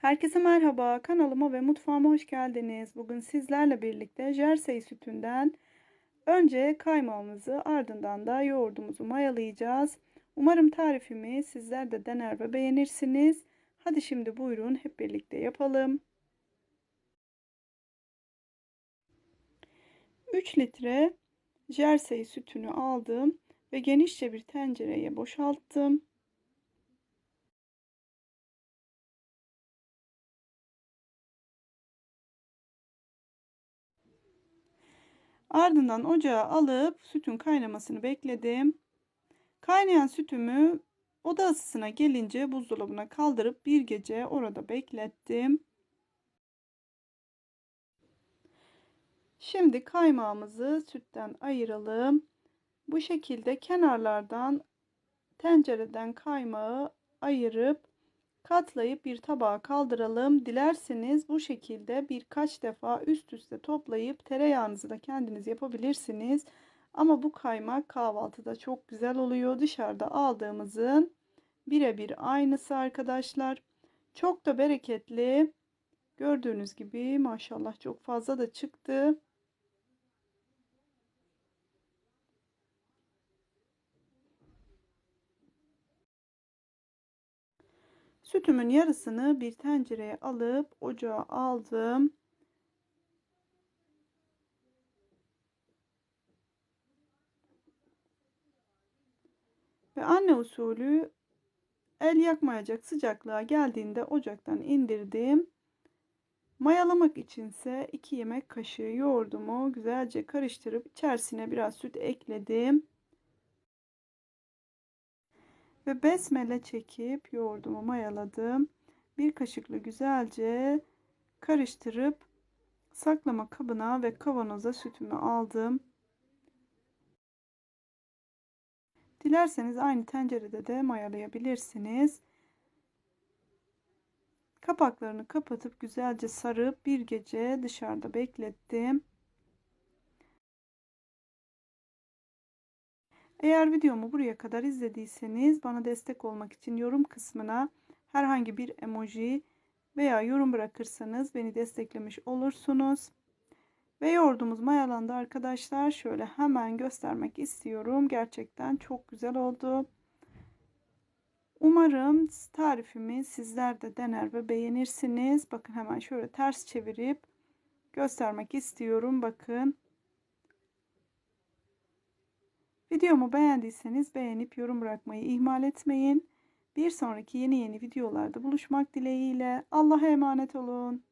Herkese merhaba, kanalıma ve mutfağıma hoş geldiniz. Bugün sizlerle birlikte jersey sütünden önce kaymağımızı ardından da yoğurdumuzu mayalayacağız. Umarım tarifimi sizler de dener ve beğenirsiniz. Hadi şimdi buyurun hep birlikte yapalım. 3 litre jersey sütünü aldım ve genişçe bir tencereye boşalttım. Ardından ocağa alıp sütün kaynamasını bekledim. Kaynayan sütümü oda ısısına gelince buzdolabına kaldırıp bir gece orada beklettim. Şimdi kaymağımızı sütten ayıralım. Bu şekilde kenarlardan tencereden kaymağı ayırıp katlayıp bir tabağa kaldıralım. Dilerseniz bu şekilde birkaç defa üst üste toplayıp tereyağınızı da kendiniz yapabilirsiniz. Ama bu kaymak kahvaltıda çok güzel oluyor. Dışarıda aldığımızın birebir aynısı arkadaşlar. Çok da bereketli. Gördüğünüz gibi maşallah çok fazla da çıktı. Sütümün yarısını bir tencereye alıp ocağa aldım. Ve anne usulü el yakmayacak sıcaklığa geldiğinde ocaktan indirdim. Mayalamak içinse 2 yemek kaşığı yoğurdumu güzelce karıştırıp içerisine biraz süt ekledim ve besmele çekip yoğurdumu mayaladım. Bir kaşıkla güzelce karıştırıp saklama kabına ve kavanoza sütümü aldım. Dilerseniz aynı tencerede de mayalayabilirsiniz. Kapaklarını kapatıp güzelce sarıp bir gece dışarıda beklettim. Eğer videomu buraya kadar izlediyseniz bana destek olmak için yorum kısmına herhangi bir emoji veya yorum bırakırsanız beni desteklemiş olursunuz. Ve yoğurdumuz mayalandı arkadaşlar. Şöyle hemen göstermek istiyorum. Gerçekten çok güzel oldu. Umarım tarifimi sizler de dener ve beğenirsiniz. Bakın hemen şöyle ters çevirip göstermek istiyorum. Bakın. Videomu beğendiyseniz beğenip yorum bırakmayı ihmal etmeyin. Bir sonraki yeni yeni videolarda buluşmak dileğiyle Allah'a emanet olun.